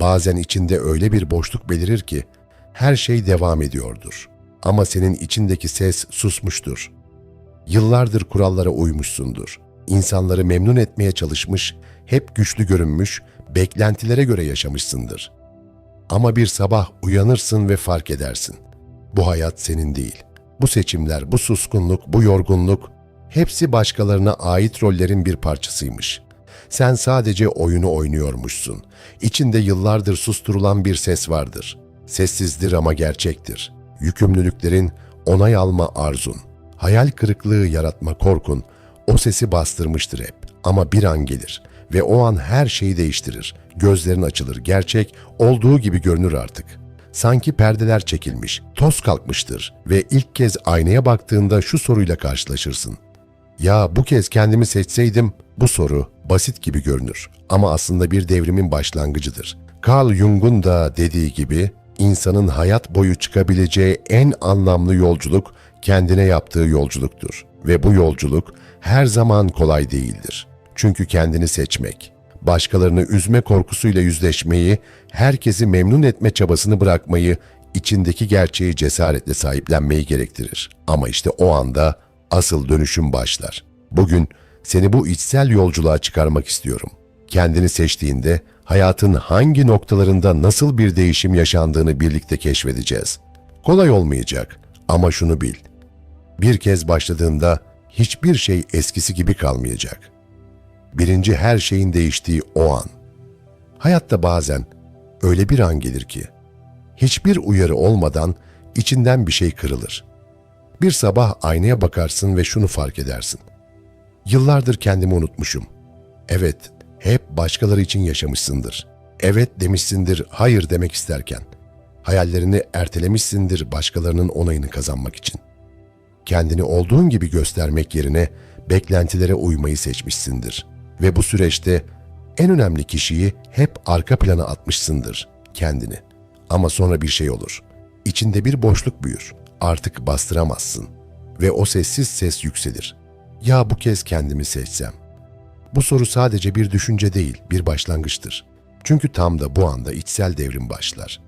Bazen içinde öyle bir boşluk belirir ki her şey devam ediyordur. Ama senin içindeki ses susmuştur. Yıllardır kurallara uymuşsundur. İnsanları memnun etmeye çalışmış, hep güçlü görünmüş, beklentilere göre yaşamışsındır. Ama bir sabah uyanırsın ve fark edersin. Bu hayat senin değil. Bu seçimler, bu suskunluk, bu yorgunluk hepsi başkalarına ait rollerin bir parçasıymış. Sen sadece oyunu oynuyormuşsun. İçinde yıllardır susturulan bir ses vardır. Sessizdir ama gerçektir. Yükümlülüklerin onay alma arzun, hayal kırıklığı yaratma korkun o sesi bastırmıştır hep. Ama bir an gelir ve o an her şeyi değiştirir. Gözlerin açılır, gerçek olduğu gibi görünür artık. Sanki perdeler çekilmiş, toz kalkmıştır ve ilk kez aynaya baktığında şu soruyla karşılaşırsın. Ya bu kez kendimi seçseydim, bu soru basit gibi görünür ama aslında bir devrimin başlangıcıdır. Carl Jung'un da dediği gibi insanın hayat boyu çıkabileceği en anlamlı yolculuk kendine yaptığı yolculuktur ve bu yolculuk her zaman kolay değildir. Çünkü kendini seçmek, başkalarını üzme korkusuyla yüzleşmeyi, herkesi memnun etme çabasını bırakmayı, içindeki gerçeği cesaretle sahiplenmeyi gerektirir. Ama işte o anda asıl dönüşüm başlar. Bugün seni bu içsel yolculuğa çıkarmak istiyorum. Kendini seçtiğinde hayatın hangi noktalarında nasıl bir değişim yaşandığını birlikte keşfedeceğiz. Kolay olmayacak ama şunu bil. Bir kez başladığında hiçbir şey eskisi gibi kalmayacak. Birinci her şeyin değiştiği o an. Hayatta bazen öyle bir an gelir ki hiçbir uyarı olmadan içinden bir şey kırılır. Bir sabah aynaya bakarsın ve şunu fark edersin. Yıllardır kendimi unutmuşum. Evet, hep başkaları için yaşamışsındır. Evet demişsindir hayır demek isterken. Hayallerini ertelemişsindir başkalarının onayını kazanmak için. Kendini olduğun gibi göstermek yerine beklentilere uymayı seçmişsindir. Ve bu süreçte en önemli kişiyi hep arka plana atmışsındır, kendini. Ama sonra bir şey olur. İçinde bir boşluk büyür. Artık bastıramazsın. Ve o sessiz ses yükselir. Ya bu kez kendimi seçsem? Bu soru sadece bir düşünce değil, bir başlangıçtır. Çünkü tam da bu anda içsel devrim başlar.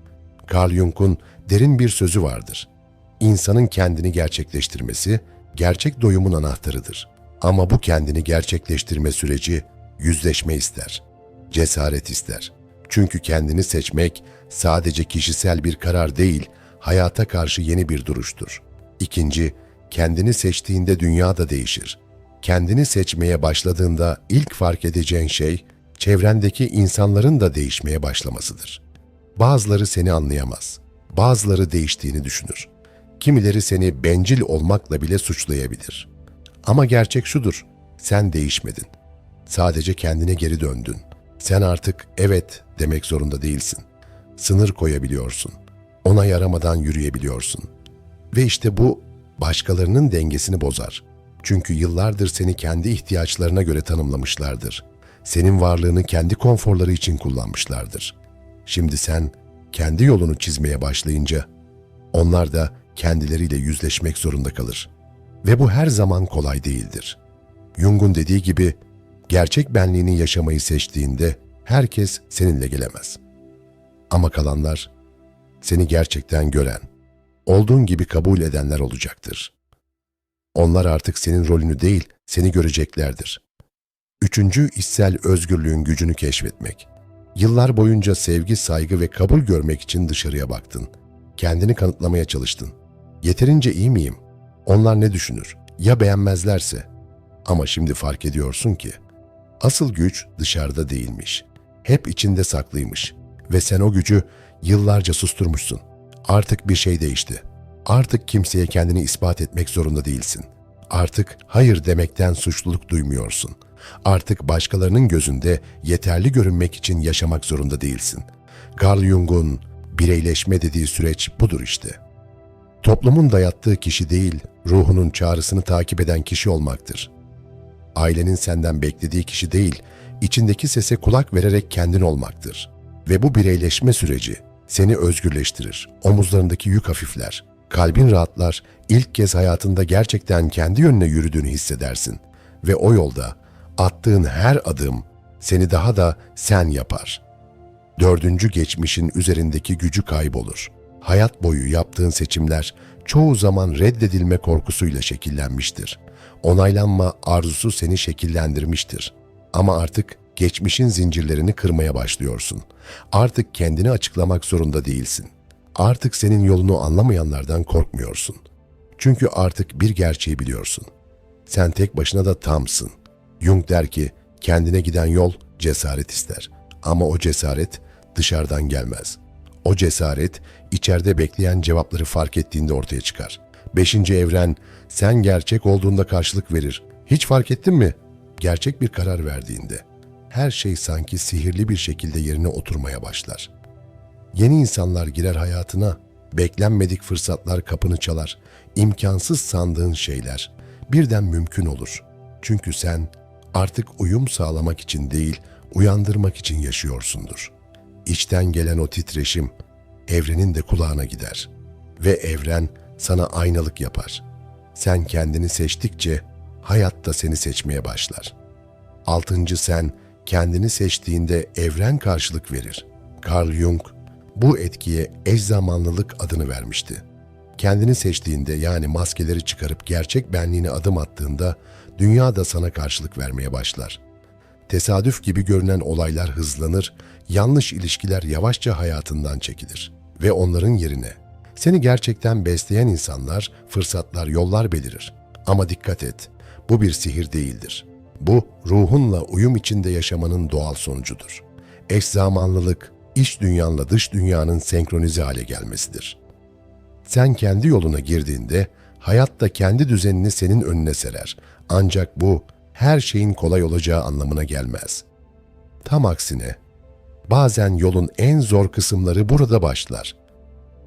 Carl Jung'un derin bir sözü vardır. İnsanın kendini gerçekleştirmesi, gerçek doyumun anahtarıdır. Ama bu kendini gerçekleştirme süreci yüzleşme ister, cesaret ister. Çünkü kendini seçmek sadece kişisel bir karar değil, hayata karşı yeni bir duruştur. İkinci, kendini seçtiğinde dünya da değişir. Kendini seçmeye başladığında ilk fark edeceğin şey, çevrendeki insanların da değişmeye başlamasıdır. Bazıları seni anlayamaz, bazıları değiştiğini düşünür. Kimileri seni bencil olmakla bile suçlayabilir. Ama gerçek şudur, sen değişmedin. Sadece kendine geri döndün. Sen artık evet demek zorunda değilsin. Sınır koyabiliyorsun. Ona yaramadan yürüyebiliyorsun. Ve işte bu başkalarının dengesini bozar. Çünkü yıllardır seni kendi ihtiyaçlarına göre tanımlamışlardır. Senin varlığını kendi konforları için kullanmışlardır. Şimdi sen kendi yolunu çizmeye başlayınca onlar da kendileriyle yüzleşmek zorunda kalır. Ve bu her zaman kolay değildir. Jung'un dediği gibi gerçek benliğini yaşamayı seçtiğinde herkes seninle gelemez. Ama kalanlar seni gerçekten gören, olduğun gibi kabul edenler olacaktır. Onlar artık senin rolünü değil, seni göreceklerdir. Üçüncü içsel özgürlüğün gücünü keşfetmek. Yıllar boyunca sevgi, saygı ve kabul görmek için dışarıya baktın. Kendini kanıtlamaya çalıştın. Yeterince iyi miyim? Onlar ne düşünür? Ya beğenmezlerse? Ama şimdi fark ediyorsun ki asıl güç dışarıda değilmiş. Hep içinde saklıymış ve sen o gücü yıllarca susturmuşsun. Artık bir şey değişti. Artık kimseye kendini ispat etmek zorunda değilsin. Artık hayır demekten suçluluk duymuyorsun. Artık başkalarının gözünde yeterli görünmek için yaşamak zorunda değilsin. Carl Jung'un bireyleşme dediği süreç budur işte. Toplumun dayattığı kişi değil, ruhunun çağrısını takip eden kişi olmaktır. Ailenin senden beklediği kişi değil, içindeki sese kulak vererek kendin olmaktır. Ve bu bireyleşme süreci seni özgürleştirir, omuzlarındaki yük hafifler, kalbin rahatlar, ilk kez hayatında gerçekten kendi yönüne yürüdüğünü hissedersin. Ve o yolda attığın her adım seni daha da sen yapar. dördüncü geçmişin üzerindeki gücü kaybolur. Hayat boyu yaptığın seçimler çoğu zaman reddedilme korkusuyla şekillenmiştir. Onaylanma arzusu seni şekillendirmiştir. Ama artık geçmişin zincirlerini kırmaya başlıyorsun. Artık kendini açıklamak zorunda değilsin. Artık senin yolunu anlamayanlardan korkmuyorsun. Çünkü artık bir gerçeği biliyorsun. Sen tek başına da tamsın. Jung der ki, kendine giden yol cesaret ister. Ama o cesaret dışarıdan gelmez. O cesaret içeride bekleyen cevapları fark ettiğinde ortaya çıkar. Beşinci evren sen gerçek olduğunda karşılık verir. Hiç fark ettin mi? Gerçek bir karar verdiğinde her şey sanki sihirli bir şekilde yerine oturmaya başlar. Yeni insanlar girer hayatına, beklenmedik fırsatlar kapını çalar, imkansız sandığın şeyler birden mümkün olur. Çünkü sen artık uyum sağlamak için değil, uyandırmak için yaşıyorsundur. İçten gelen o titreşim evrenin de kulağına gider ve evren sana aynalık yapar. Sen kendini seçtikçe hayat da seni seçmeye başlar. Altıncı sen kendini seçtiğinde evren karşılık verir. Carl Jung bu etkiye eş zamanlılık adını vermişti. Kendini seçtiğinde yani maskeleri çıkarıp gerçek benliğine adım attığında dünya da sana karşılık vermeye başlar. Tesadüf gibi görünen olaylar hızlanır, yanlış ilişkiler yavaşça hayatından çekilir ve onların yerine seni gerçekten besleyen insanlar, fırsatlar, yollar belirir. Ama dikkat et, bu bir sihir değildir. Bu ruhunla uyum içinde yaşamanın doğal sonucudur. Eş zamanlılık, iç dünyanla dış dünyanın senkronize hale gelmesidir. Sen kendi yoluna girdiğinde hayat da kendi düzenini senin önüne serer. Ancak bu her şeyin kolay olacağı anlamına gelmez. Tam aksine bazen yolun en zor kısımları burada başlar.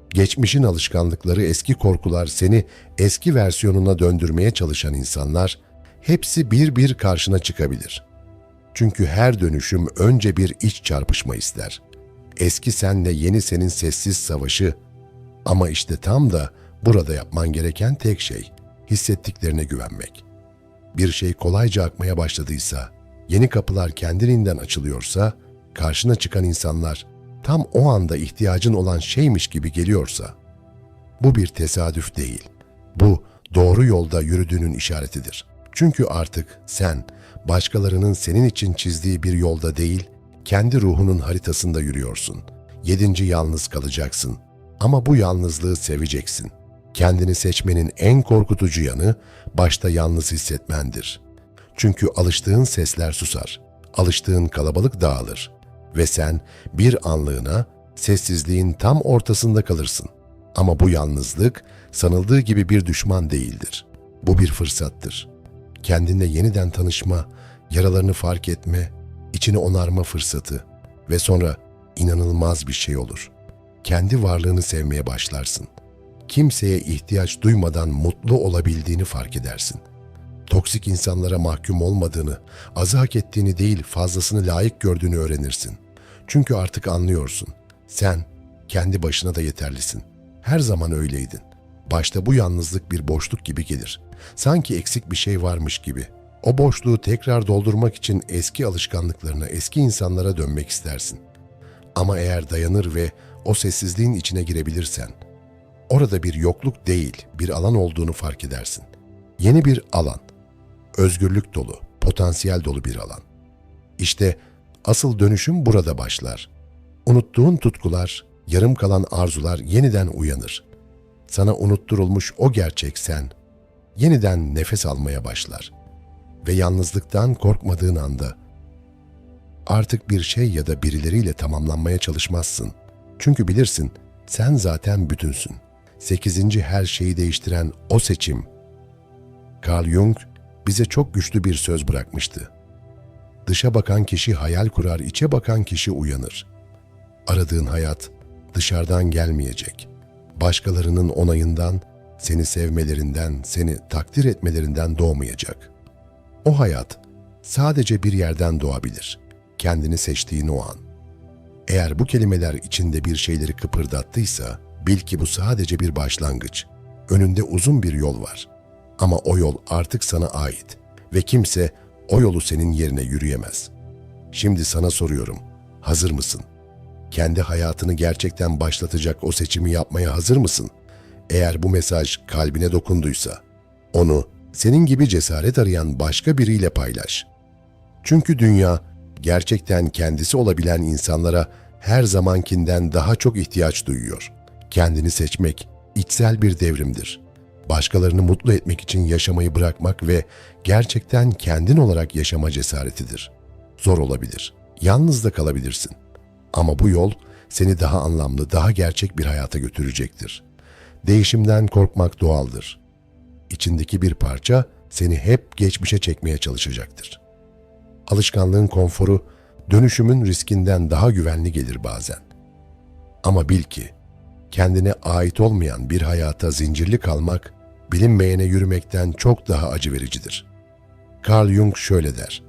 Geçmişin alışkanlıkları, eski korkular seni eski versiyonuna döndürmeye çalışan insanlar hepsi bir bir karşına çıkabilir. Çünkü her dönüşüm önce bir iç çarpışma ister. Eski senle yeni senin sessiz savaşı ama işte tam da burada yapman gereken tek şey hissettiklerine güvenmek. Bir şey kolayca akmaya başladıysa, yeni kapılar kendiliğinden açılıyorsa, karşına çıkan insanlar tam o anda ihtiyacın olan şeymiş gibi geliyorsa, bu bir tesadüf değil. Bu doğru yolda yürüdüğünün işaretidir. Çünkü artık sen başkalarının senin için çizdiği bir yolda değil, kendi ruhunun haritasında yürüyorsun. Yedinci yalnız kalacaksın. Ama bu yalnızlığı seveceksin. Kendini seçmenin en korkutucu yanı başta yalnız hissetmendir. Çünkü alıştığın sesler susar, alıştığın kalabalık dağılır ve sen bir anlığına sessizliğin tam ortasında kalırsın. Ama bu yalnızlık sanıldığı gibi bir düşman değildir. Bu bir fırsattır. Kendinle yeniden tanışma, yaralarını fark etme, içini onarma fırsatı ve sonra inanılmaz bir şey olur. Kendi varlığını sevmeye başlarsın. Kimseye ihtiyaç duymadan mutlu olabildiğini fark edersin. Toksik insanlara mahkum olmadığını, azı hak ettiğini değil fazlasını layık gördüğünü öğrenirsin. Çünkü artık anlıyorsun. Sen kendi başına da yeterlisin. Her zaman öyleydin. Başta bu yalnızlık bir boşluk gibi gelir. Sanki eksik bir şey varmış gibi. O boşluğu tekrar doldurmak için eski alışkanlıklarına, eski insanlara dönmek istersin. Ama eğer dayanır ve o sessizliğin içine girebilirsen, orada bir yokluk değil, bir alan olduğunu fark edersin. Yeni bir alan, özgürlük dolu, potansiyel dolu bir alan. İşte asıl dönüşüm burada başlar. Unuttuğun tutkular, yarım kalan arzular yeniden uyanır. Sana unutturulmuş o gerçek sen, yeniden nefes almaya başlar. Ve yalnızlıktan korkmadığın anda, artık bir şey ya da birileriyle tamamlanmaya çalışmazsın. Çünkü bilirsin, sen zaten bütünsün. Sekizinci her şeyi değiştiren o seçim. Carl Jung bize çok güçlü bir söz bırakmıştı. Dışa bakan kişi hayal kurar, içe bakan kişi uyanır. Aradığın hayat dışarıdan gelmeyecek. Başkalarının onayından, seni sevmelerinden, seni takdir etmelerinden doğmayacak. O hayat sadece bir yerden doğabilir. Kendini seçtiğin o an. Eğer bu kelimeler içinde bir şeyleri kıpırdattıysa, bil ki bu sadece bir başlangıç. Önünde uzun bir yol var. Ama o yol artık sana ait ve kimse o yolu senin yerine yürüyemez. Şimdi sana soruyorum, hazır mısın? Kendi hayatını gerçekten başlatacak o seçimi yapmaya hazır mısın? Eğer bu mesaj kalbine dokunduysa, onu senin gibi cesaret arayan başka biriyle paylaş. Çünkü dünya gerçekten kendisi olabilen insanlara her zamankinden daha çok ihtiyaç duyuyor. Kendini seçmek içsel bir devrimdir. Başkalarını mutlu etmek için yaşamayı bırakmak ve gerçekten kendin olarak yaşama cesaretidir. Zor olabilir. Yalnız da kalabilirsin. Ama bu yol seni daha anlamlı, daha gerçek bir hayata götürecektir. Değişimden korkmak doğaldır. İçindeki bir parça seni hep geçmişe çekmeye çalışacaktır. Alışkanlığın konforu dönüşümün riskinden daha güvenli gelir bazen. Ama bil ki kendine ait olmayan bir hayata zincirli kalmak bilinmeyene yürümekten çok daha acı vericidir. Carl Jung şöyle der.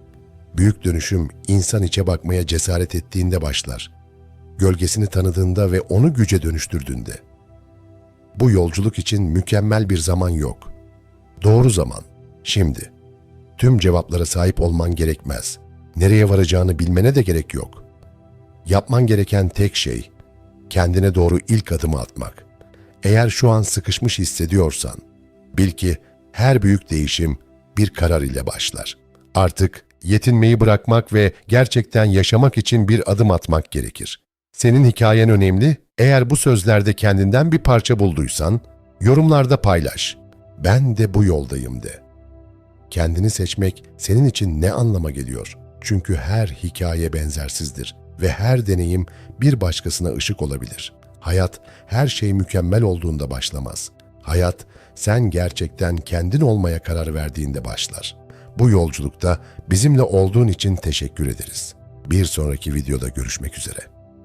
Büyük dönüşüm insan içe bakmaya cesaret ettiğinde başlar. Gölgesini tanıdığında ve onu güce dönüştürdüğünde. Bu yolculuk için mükemmel bir zaman yok. Doğru zaman, şimdi. Tüm cevaplara sahip olman gerekmez. Nereye varacağını bilmene de gerek yok. Yapman gereken tek şey, kendine doğru ilk adımı atmak. Eğer şu an sıkışmış hissediyorsan, bil ki her büyük değişim bir karar ile başlar. Artık yetinmeyi bırakmak ve gerçekten yaşamak için bir adım atmak gerekir. Senin hikayen önemli. Eğer bu sözlerde kendinden bir parça bulduysan, yorumlarda paylaş. Ben de bu yoldayım de. Kendini seçmek senin için ne anlama geliyor? Çünkü her hikaye benzersizdir ve her deneyim bir başkasına ışık olabilir. Hayat her şey mükemmel olduğunda başlamaz. Hayat sen gerçekten kendin olmaya karar verdiğinde başlar. Bu yolculukta bizimle olduğun için teşekkür ederiz. Bir sonraki videoda görüşmek üzere.